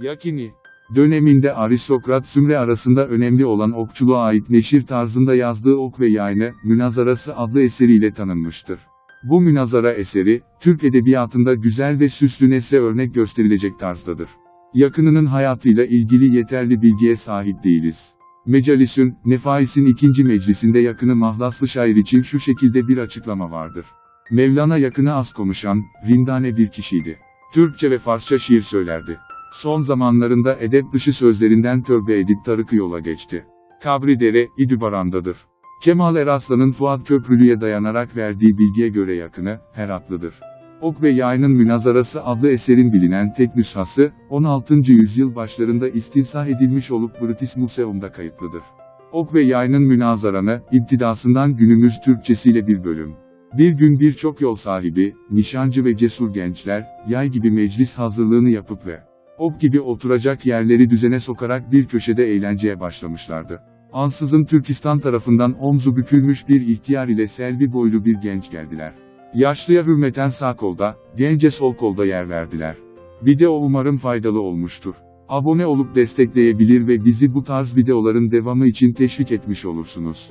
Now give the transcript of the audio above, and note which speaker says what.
Speaker 1: Yakini döneminde aristokrat Sümre arasında önemli olan okçuluğa ait neşir tarzında yazdığı Ok ve Yayını, Münazarası adlı eseriyle tanınmıştır. Bu münazara eseri, Türk edebiyatında güzel ve süslü nesle örnek gösterilecek tarzdadır. Yakınının hayatıyla ilgili yeterli bilgiye sahip değiliz. Mecalisün, Nefais'in ikinci meclisinde yakını mahlaslı şair için şu şekilde bir açıklama vardır. Mevlana yakını az konuşan, rindane bir kişiydi. Türkçe ve Farsça şiir söylerdi. Son zamanlarında edep dışı sözlerinden tövbe edip tarıkı yola geçti. Kabri Dere, İdübaran'dadır. Kemal Eraslan'ın Fuat Köprülü'ye dayanarak verdiği bilgiye göre yakını, Heratlıdır. Ok ve Yayının Münazarası adlı eserin bilinen tek nüshası, 16. yüzyıl başlarında istinsah edilmiş olup British Museum'da kayıtlıdır. Ok ve Yayının Münazaranı, iptidasından günümüz Türkçesiyle bir bölüm. Bir gün birçok yol sahibi, nişancı ve cesur gençler, yay gibi meclis hazırlığını yapıp ve ok gibi oturacak yerleri düzene sokarak bir köşede eğlenceye başlamışlardı. Ansızın Türkistan tarafından omzu bükülmüş bir ihtiyar ile selvi boylu bir genç geldiler. Yaşlıya hürmeten sağ kolda, gence sol kolda yer verdiler. Video umarım faydalı olmuştur. Abone olup destekleyebilir ve bizi bu tarz videoların devamı için teşvik etmiş olursunuz.